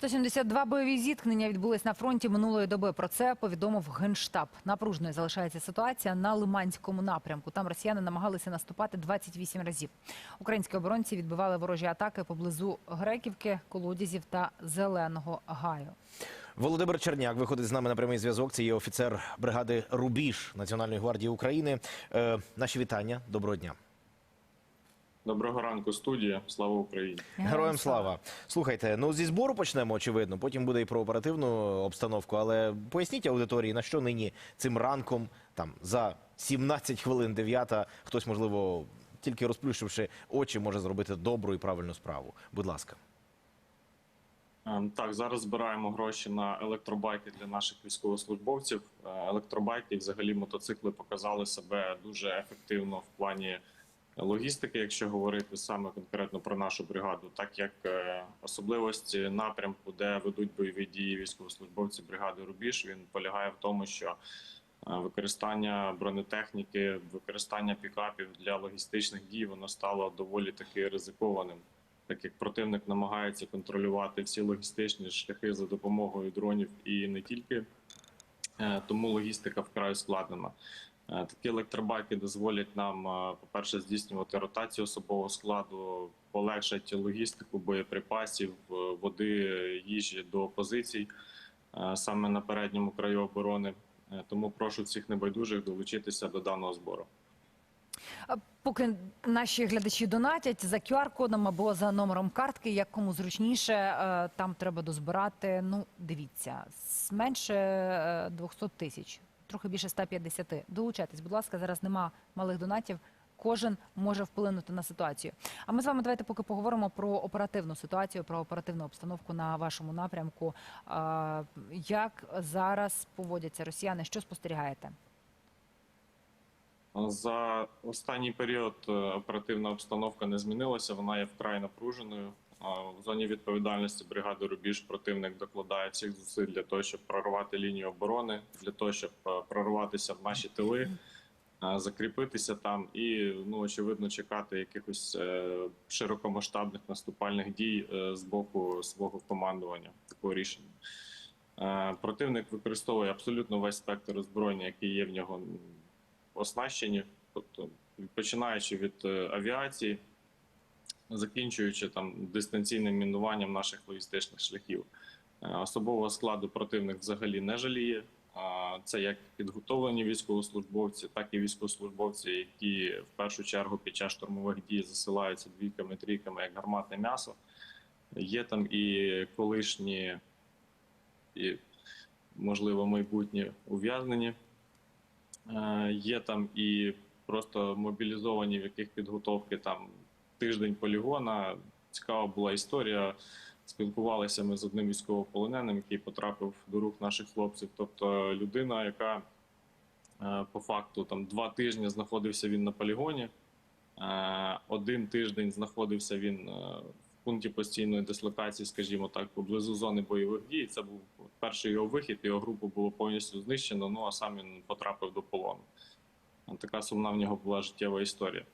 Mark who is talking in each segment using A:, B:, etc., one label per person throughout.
A: 172 бойові зіткнення відбулись на фронті минулої доби. Про це повідомив генштаб. Напружною залишається ситуація на Лиманському напрямку. Там росіяни намагалися наступати 28 разів. Українські оборонці відбивали ворожі атаки поблизу Греківки, Колодязів та Зеленого Гаю.
B: Володимир Черняк виходить з нами на прямий зв'язок. Це є офіцер бригади Рубіж Національної гвардії України. Е, наші вітання. Доброго дня.
C: Доброго ранку, студія. Слава Україні.
B: Героям слава. Слухайте, ну зі збору почнемо, очевидно. Потім буде і про оперативну обстановку. Але поясніть аудиторії, на що нині цим ранком, там за 17 хвилин 9, хтось, можливо, тільки розплющивши очі, може зробити добру і правильну справу. Будь ласка.
C: Ем, Так, зараз збираємо гроші на електробайки для наших військовослужбовців. Е, Електробайки, і взагалі мотоцикли показали себе дуже ефективно в плані логістики, якщо говорити саме конкретно про нашу бригаду, так як е, особливості напрямку, де ведуть бойові дії військовослужбовці бригади Рубіж, він полягає в тому, що е, використання бронетехніки, використання пікапів для логістичних дій воно стало доволі таки ризикованим. так як противник намагається контролювати всі логістичні шляхи за допомогою дронів і не тільки. Е, Тому логістика вкрай ускладнена. Е, Такі електробайки дозволять нам, е, по-перше, здійснювати ротацію особового складу, полегшать логістику боєприпасів, е, води, їжі до позицій саме на передньому краю оборони. Тому прошу всіх небайдужих долучитися до даного збору.
A: Поки наші глядачі донатять за QR-кодом або за номером картки, як кому зручніше, там треба дозбирати. Ну, дивіться, менше е, 200 тисяч, трохи більше 150. Долучайтесь, будь ласка, зараз нема малих донатів. Кожен може вплинути на ситуацію. А ми з вами давайте поки поговоримо про оперативну ситуацію, про оперативну обстановку на вашому напрямку. Як зараз поводяться росіяни? Що спостерігаєте?
C: За останній період е, оперативна обстановка не змінилася. Вона є вкрай напруженою. В зоні відповідальності бригади Рубіж противник докладає всіх зусиль для того, щоб прорвати лінію оборони, для того, щоб е, прорватися в наші тили, е, закріпитися там і ну очевидно чекати якихось е, широкомасштабних наступальних дій з боку свого командування. Такого рішення. Противник використовує абсолютно весь спектр озброєння, який є в нього оснащені, тобто починаючи від авіації, закінчуючи там дистанційним мінуванням наших логістичних шляхів. Е, Особового складу противник взагалі не жаліє. Це як підготовлені військовослужбовці, так і військовослужбовці, які в першу чергу під час штурмових дій засилаються двійками, трійками, як гарматне м'ясо. Є там і колишні, і, можливо, майбутні ув'язнені. Е, Є там і просто мобілізовані, в яких підготовки там тиждень полігона. Цікава була історія. Спілкувалися ми з одним військовополоненим, який потрапив до рук наших хлопців. Тобто людина, яка е, по факту там два тижні знаходився він на полігоні, е, один тиждень знаходився він е, в пункті постійної дислокації, скажімо так, поблизу зони бойових дій. Це був перший його вихід, його групу було повністю знищено. Ну а сам він потрапив до полону. Така сумна в нього була життєва історія.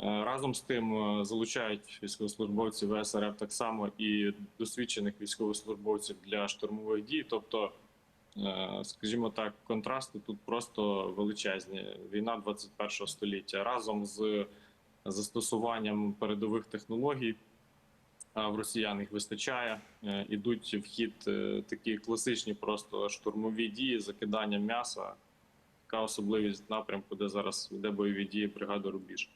C: Е, Разом з тим е, залучають військовослужбовців ВСРФ так само і досвідчених військовослужбовців для штурмових дій. Тобто, е, скажімо так, контрасти тут просто величезні. Війна 21 століття разом з застосуванням передових технологій. В росіян їх вистачає. Ідуть в хід такі класичні просто штурмові дії, закидання м'яса. Така особливість напрямку, де зараз йде бойові дії бригада Рубіж.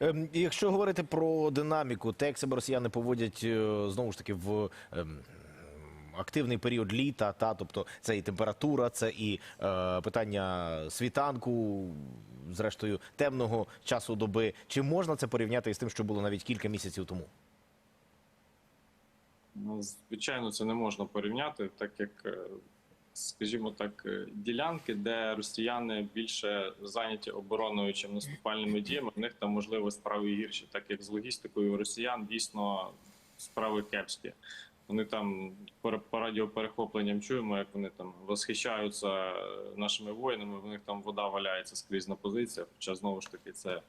B: Ем, Якщо говорити про динаміку, те, як себе росіяни поводять е, знову ж таки в ем, активний період літа, та тобто це і температура, це і е, питання світанку, зрештою темного часу доби. Чи можна це порівняти із тим, що було навіть кілька місяців тому?
C: Ну, Звичайно, це не можна порівняти, так як, е, скажімо так, е, ділянки, де росіяни більше зайняті обороною чим наступальними діями, в них там можливо справи гірші, так як з логістикою росіян дійсно справи кепські. Вони там по радіоперехопленням чуємо, як вони там восхищаються нашими воїнами. В них там вода валяється скрізь на позиціях. Хоча знову ж таки це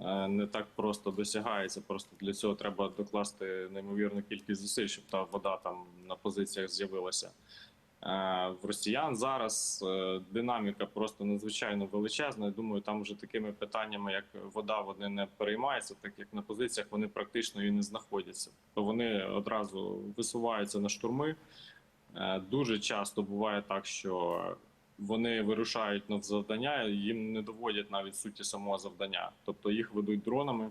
C: е, не так просто досягається. Просто для цього треба докласти неймовірну кількість зусиль, щоб та вода там на позиціях з'явилася. Е, В росіян зараз е, динаміка просто надзвичайно величезна. Я думаю, там вже такими питаннями, як вода, вони не переймаються, так як на позиціях вони практично і не знаходяться. То вони одразу висуваються на штурми. Е, Дуже часто буває так, що вони вирушають на завдання, їм не доводять навіть суті самого завдання. Тобто їх ведуть дронами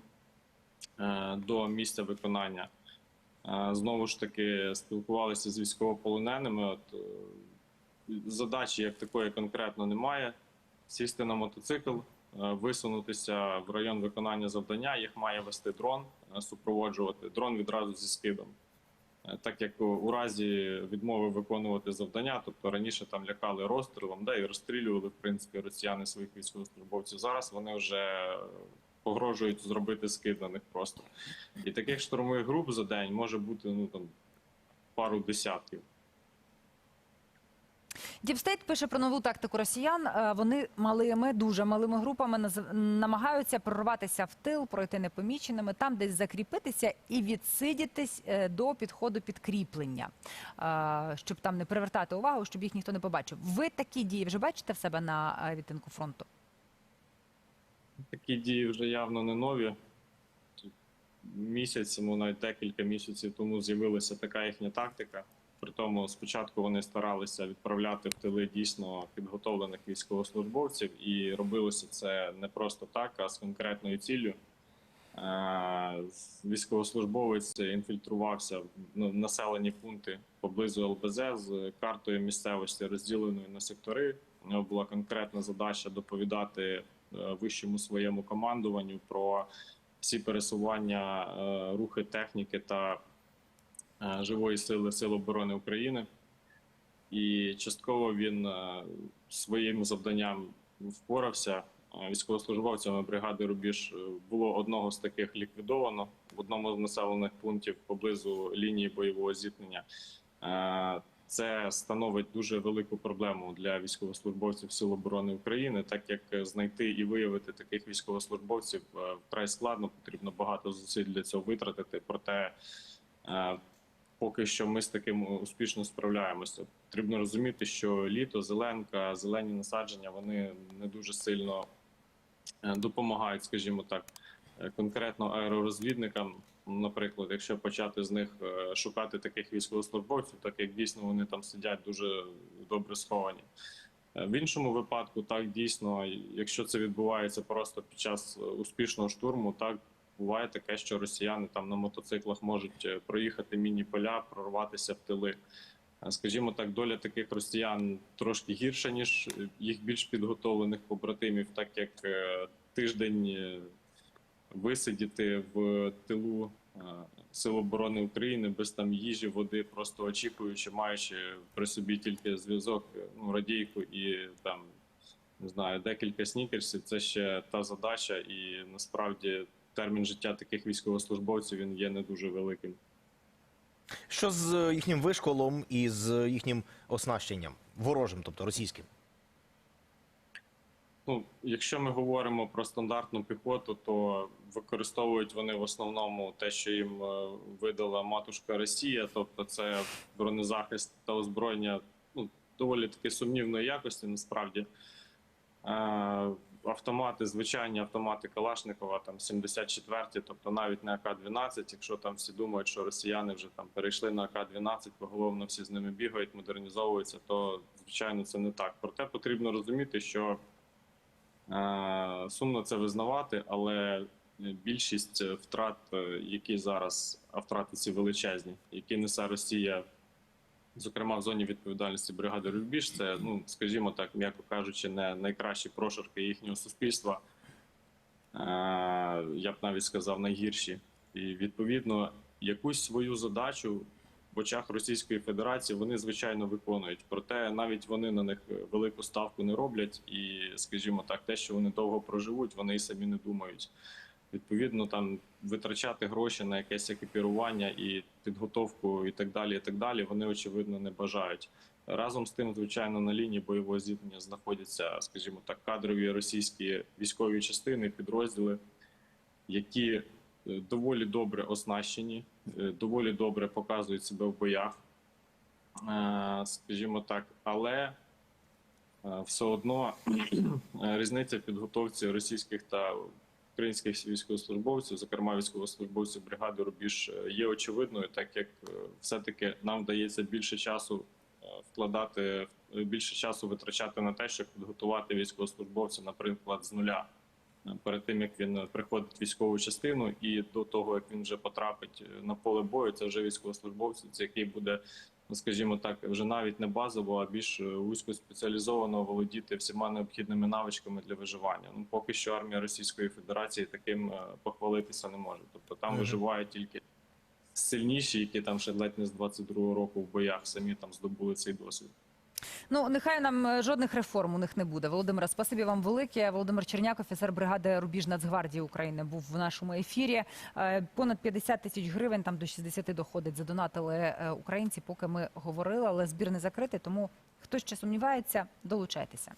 C: до місця виконання. Знову ж таки, спілкувалися з військовополоненими. От, е, задачі як такої конкретно немає. Сісти на мотоцикл, е, висунутися в район виконання завдання, їх має вести дрон, е, супроводжувати. Дрон відразу зі скидом. Так як у- разі відмови виконувати завдання, тобто раніше там лякали розстрілом, да, і розстрілювали в принципі росіяни своїх військовослужбовців. Зараз вони вже погрожують зробити скид на них просто. І таких штурмових груп за день може бути ну там пару десятків.
A: Діпстейт пише про нову тактику росіян. Е, Вони малими, дуже малими групами намагаються прорватися в тил, пройти непоміченими, там десь закріпитися і відсидітись е, до підходу підкріплення, е, щоб там не привертати увагу, щоб їх ніхто не побачив. Ви такі дії вже бачите в себе на відтинку фронту?
C: Такі дії вже явно не нові. Місяць, ну навіть декілька місяців тому з'явилася така їхня тактика. При тому спочатку вони старалися відправляти в тили дійсно підготовлених військовослужбовців, і робилося це не просто так, а з конкретною ціллю. Е, Військовослужбовець інфільтрувався в ну, населені пункти поблизу ЛБЗ з картою місцевості, розділеною на сектори. У нього була конкретна задача доповідати вищому своєму командуванню про всі пересування, е, рухи техніки та е, живої сили Сил оборони України. І частково він е, своїм завданням впорався. Е, Військовослужбовцями бригади Рубіж е, було одного з таких ліквідовано в одному з населених пунктів поблизу лінії бойового зіткнення. Це становить дуже велику проблему для військовослужбовців Сил оборони України, так як е, знайти і виявити таких військовослужбовців е, вкрай складно, потрібно багато зусиль для цього витратити. Проте е, поки що ми з таким успішно справляємося. Потрібно розуміти, що літо, зеленка, зелені насадження вони не дуже сильно допомагають, скажімо так, конкретно аеророзвідникам. Наприклад, якщо почати з них е, шукати таких військовослужбовців, так як дійсно вони там сидять дуже добре сховані. Е, В іншому випадку, так дійсно, якщо це відбувається просто під час е, успішного штурму, так буває таке, що росіяни там на мотоциклах можуть проїхати міні-поля, прорватися в тили. Скажімо так, доля таких росіян трошки гірша, ніж їх більш підготовлених побратимів, так як тиждень висидіти в тилу е, Сил оборони України без там їжі, води, просто очікуючи, маючи при собі тільки зв'язок, е, ну радійку і там не знаю, декілька снікерсів. Це ще та задача, і насправді термін життя таких військовослужбовців він є не дуже великим.
B: Що з їхнім вишколом і з їхнім оснащенням ворожим, тобто російським?
C: Ну, якщо ми говоримо про стандартну піхоту, то використовують вони в основному те, що їм е, видала матушка Росія, тобто це бронезахист та озброєння ну, доволі таки сумнівної якості, насправді. Е, Автомати, звичайні автомати Калашникова, там 74-ті, тобто навіть не АК-12, якщо там всі думають, що росіяни вже там перейшли на АК-12, поголовно всі з ними бігають, модернізовуються, то звичайно це не так. Проте потрібно розуміти, що Сумно це визнавати, але більшість втрат, е, які зараз а втрати ці величезні, які несе Росія, зокрема в зоні відповідальності бригади Рубіж, це, ну скажімо так, м'яко кажучи, не найкращі прошарки їхнього суспільства. Е, Я б навіть сказав найгірші. І відповідно якусь свою задачу в очах Російської Федерації вони звичайно виконують. Проте навіть вони на них велику ставку не роблять, і, скажімо так, те, що вони довго проживуть, вони і самі не думають. Відповідно, там витрачати гроші на якесь екіпірування і підготовку, і так далі. І так далі, вони очевидно не бажають. Разом з тим, звичайно, на лінії бойового зіткнення знаходяться, скажімо так, кадрові російські військові частини, підрозділи, які е, доволі добре оснащені, е, доволі добре показують себе в боях, е, скажімо так, але е, все одно е, різниця в підготовці російських та українських військовослужбовців, зокрема військовослужбовців бригади Рубіж, е, є очевидною, так як е, все-таки нам вдається більше часу е, вкладати е, більше часу витрачати на те, щоб підготувати військовослужбовця, наприклад, з нуля. Е, Перед тим як він приходить в військову частину, і до того як він вже потрапить е, на поле бою, це вже військовослужбовець, який буде, ну, скажімо так, вже навіть не базово, а більш е, вузькоспеціалізовано володіти всіма необхідними навичками для виживання. Ну поки що армія Російської Федерації таким е, похвалитися не може. Тобто там
B: Мгм.
C: виживають тільки сильніші, які там ще ледь не з 22-го року в боях самі там здобули цей досвід.
A: Ну нехай нам е, жодних реформ у них не буде. Володимира, спасибі вам велике. Володимир Черняк, офіцер бригади Рубіж Нацгвардії України, був в нашому ефірі. Е, Понад 50 тисяч гривень, там до 60 доходить. Задонатили е, українці, поки ми говорили, але збір не закритий. Тому хто ще сумнівається, долучайтеся.